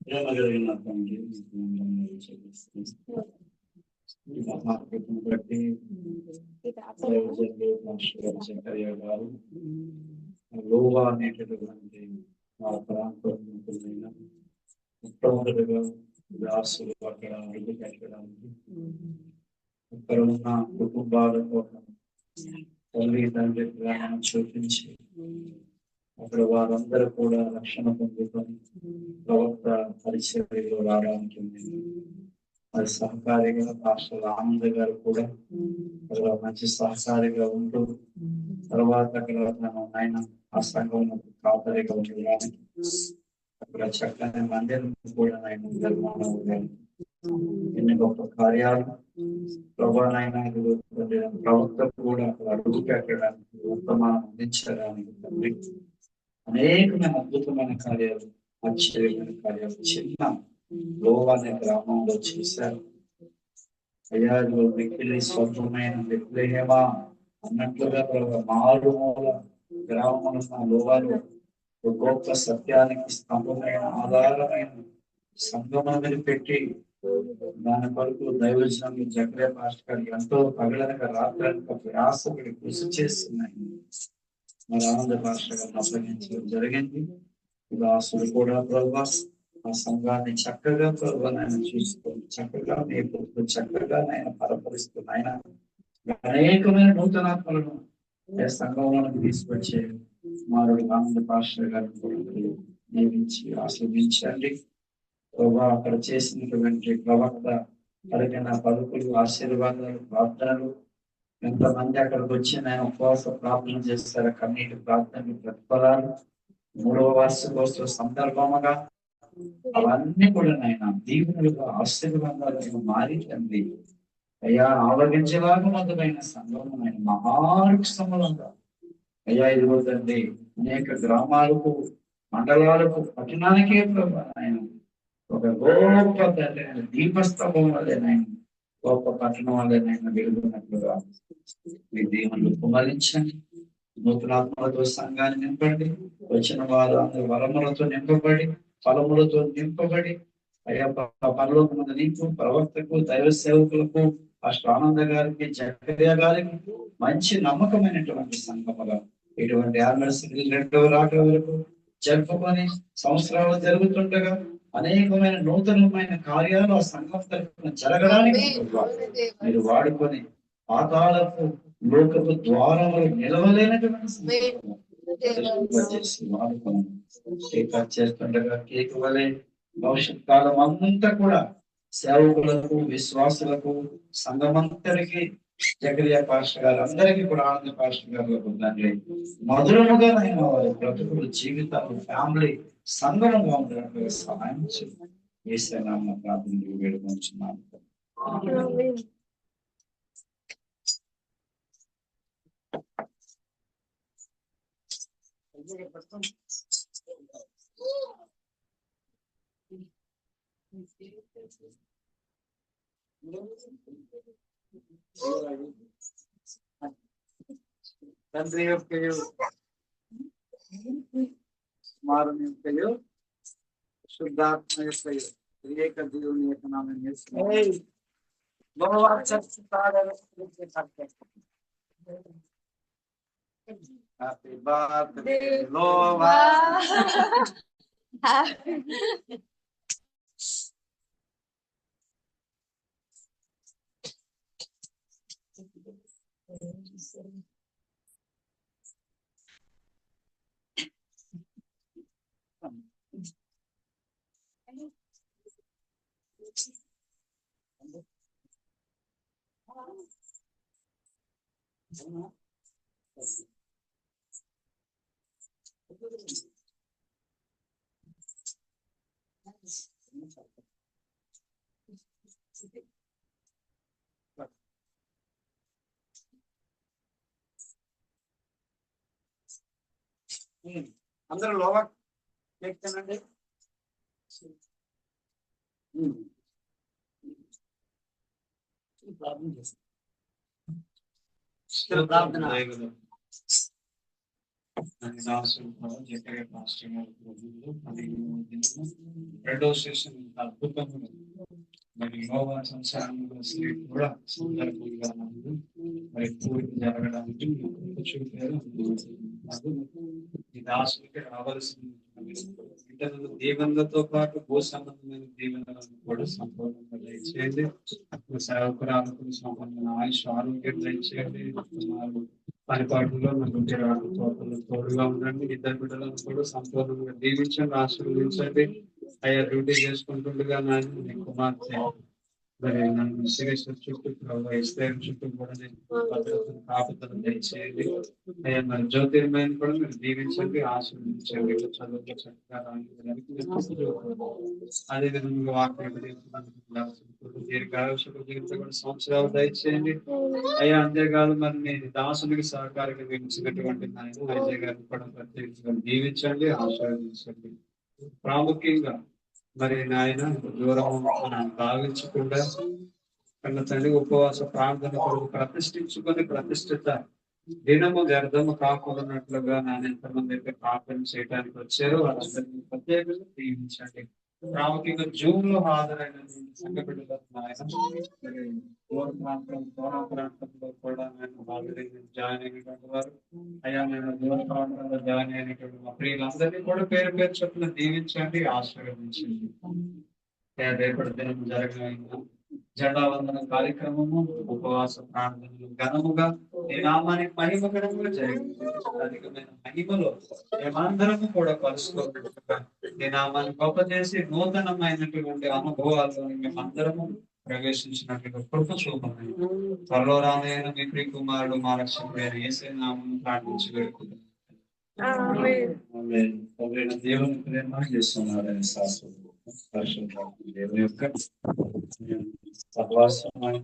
ప్రేమ కలిగిన తండ్రి బట్టి శంకరయ్య గారు లోవా అనేటటువంటి ఆ ప్రాంతమైన మొట్టమొదటిగా దాసులు అక్కడ అడుగు పెట్టడానికి అక్కడ ఉన్న కుటుంబాల కోసం తల్లి తండ్రి చూపించి అక్కడ వారందరూ కూడా రక్షణ పొందుకొని ప్రవక్త పరిచర్యలో రావడానికి ఉంది. మరి సహకారిగా పాస్టర్ ఆనంద్ గారు కూడా అక్కడ మంచి సహకారిగా ఉంటూ తర్వాత అక్కడ తన ఆయన ఆ సంఘం కాపరిగా ఉండడానికి అక్కడ చక్కని మందిరం కూడా ఆయన నిర్మాణం ఉండడానికి ఎన్ని గొప్ప కార్యాలు. ప్రభానైనా ప్రవక్త కూడా అక్కడ అడుగు పెట్టడానికి వర్తమానం అందించడానికి అనేకమైన అద్భుతమైన కార్యాలు ఆశ్చర్యమైన కార్యాలు చిన్న లోవ అనే గ్రామంలో చేశారు. అయ్యా ఇదిగో మిక్కిలి స్వల్పమైన విప్లహేమా అన్నట్లుగా మారుమూల గ్రామంలో లోవాలు గొప్ప సత్యానికి స్తంభమైన ఆధారమైన సంగమని పెట్టి దాని కొరకు దైవజనం జగ్రే మాస్టర్ గారు ఎంతో పగలనక రాత్రనక ప్రయాసపడి కృషి చేస్తున్నాయి. మరి ఆనంద మాస్టర్ అప్పగించడం జరిగింది. దాసుడు కూడా ప్రభా ఆ సంఘాన్ని చక్కగా ప్రభు నాయన చూసుకొని చక్కగా నేర్పుతూ చక్కగా ఆయన పరపరిస్తున్నాయి ఆయన అనేకమైన నూతనాత్మలను ఏ సంఘంలోకి తీసుకొచ్చే మారుడు ఆనంద పాస్టర్ గారిని కూడా నియమించి ఆశ్రమించండి ప్రభా అక్కడ చేసినటువంటి ప్రవక్త కలిగిన పలుకులు ఆశీర్వాదాలు ప్రార్థనలు ఎంతమంది అక్కడికి వచ్చి నేను ఉపవాస ప్రార్థన చేస్తారు కన్నీటి ప్రార్థన ప్రతిఫలాలు మూడవ వార్షికోత్సవ సందర్భముగా అవన్నీ కూడా నాయన దీవులుగా ఆశీర్వాదాలుగా మారి తండ్రి. అయ్యా ఆవగించలాగా మొదలైన సంఘం ఆయన మహారుక్షములంగా అయ్యా ఇదిగో తండ్రి అనేక గ్రామాలకు మండలాలకు పట్టణానికే ప్రభు ఆయన ఒక గొప్ప తండ్రి ఆయన దీపస్తంభం వల్లే గొప్ప పట్టణం వల్లే వెలుగున్నట్లుగా మీ దేవుళ్ళు కుమరించండి. నూతనాత్మలతో సంఘాన్ని నింపండి. వచ్చిన వారు అందరు వలములతో నింపబడి ఫలములతో నింపబడి అయ్యా పనులకు మంది నీకు ప్రవక్తకు దైవ సేవకులకు అష్టానంద గారికి జగర్య గారికి మంచి నమ్మకమైనటువంటి సంఘముగా ఇటువంటి ఆమె రెండవ రాక వరకు జరుపుకొని సంవత్సరాలు జరుగుతుండగా అనేకమైన నూతనమైన కార్యాలు ఆ సంఘం తరఫున జరగడానికి మీరు వాడుకొని పాతాలకు లోకపు ద్వారములు నిలవలేనటువంటి సందర్భంలో చేసి వాడుకొని కేక్ కట్ చేస్తుండగా కేక్ వలె భవిష్యత్ కాలం అంతా కూడా సేవకులకు విశ్వాసులకు సంఘమంతరికి జగరియా పాస్టర్ గారు అందరికీ కూడా ఆనంద పాస్టర్ గారు మధురముగా అయిన వారి బ్రతుకులు జీవితాలు ఫ్యామిలీ సంఘముగా ఉండడానికి సహాయం చేయండి ఏసైనామ ప్రార్థన వేడుకొంచున్నాను తండ్రి యొక్కయు కుమారుని యొక్కయు శుద్ధాత్మ యొక్కయు ఏక దేవుని యొక్క నామం యేసు. లోవా చర్చ్ హ్యాపీ బర్త్డే లోవా అందరూ లోవా కేక్ ప్రార్థన చేస్తాను ప్రార్థన. అని దాసులు కూడా జగన్ పాస్టర్ గారి రెండో సెషన్ అద్భుతంగా మరి యోగా సంసారంలో స్త్రీ కూడా సందర్భంగా ఉంది మరి పూర్తి జరగడానికి చూపారు ఈ దాసులకి రావాల్సిన ఇతరులు దీవెనలతో పాటు భూ సంబంధమైన దీవెనలను కూడా సంపూర్ణంగా దయచేయండి సేవకురాలకు సంబంధమైన ఆయుష్ ఆరోగ్యం దయచేయండి కుమారుడు పనిపాటులో నా తోడుగా ఉండండి. ఇద్దరు బిడ్డలను కూడా సంపూర్ణంగా దీవించండి ఆశీర్వదించండి. అయ్యా డ్యూటీ చేసుకుంటుండగా నాన్న కుమార్తె మరి నన్ను విశ్వేశ్వర చుట్టూ ప్రభావ ఇస్రాయల్ చుట్టూ కూడా నేను భద్రతను కాపుదలను దయచేయండి. అయ్యా మరి జ్యోతిర్మయం కూడా మీరు దీవించండి ఆశీర్వదించండి. చదువుతో చక్కగా అదే విధంగా వాక్యం దీర్ఘాయుషకు జీవితం సంవత్సరాలు దయచేయండి. అయ్యా అంతేకాదు మరి నేను దాసునికి సహకారిగా వేయించినటువంటి నాయన అజయ్ గారిని కూడా ప్రత్యేకంగా దీవించండి ఆశీర్వదించండి. ప్రాముఖ్యంగా మరి నాయన దూరం మనం భావించకుండా కన్న తండ్రి ఉపవాస ప్రార్థన కొరకు ప్రతిష్ఠించుకొని ప్రతిష్ఠిత దినము వ్యర్థము కాకుండాన్నట్లుగా నాన్న ఎంతమంది అయితే ప్రార్థన చేయడానికి వచ్చారో వాళ్ళందరినీ ప్రత్యేకంగా దీవించండి ప్రాముఖ్యంగా జూమ్లో హాజరైనటువంటి సంఘ బిడ్డలకు ప్రాంతం దూర ప్రాంతంలో కూడా నేను హాజరైన జాయిన్ అయినటువంటి వారు. అయ్యా నేను దూర ప్రాంతంలో జాయిన్ అయినటువంటి మా ప్రియులందరినీ కూడా పేరు పేరు చొప్పున దీవించండి ఆశీర్వదించండి. రేపటి దినం జరగైన జెండా వందన కార్యక్రమము ఉపవాస ప్రార్థనలు ఘనముగా నీ నామానికి మహిమకరంగా జరిగింది అధికమైన మహిమలో మేమందరము కూడా కలుసుకోబెట్టుగా నీ నామాన్ని గొప్ప చేసి నూతనమైనటువంటి అనుభవాల్లో మేమందరము ప్రవేశించినట్టుగా కృప చూపమని త్వరలో రానైన మీ ప్రియ కుమారుడు మా రక్షకుడైన ఏసే నామం ప్రార్థించి వేడుకుంటున్నాను. దేవుని ప్రేమ చేస్తున్నారని శాస్త్రం దేవుని యొక్క Agora sua mãe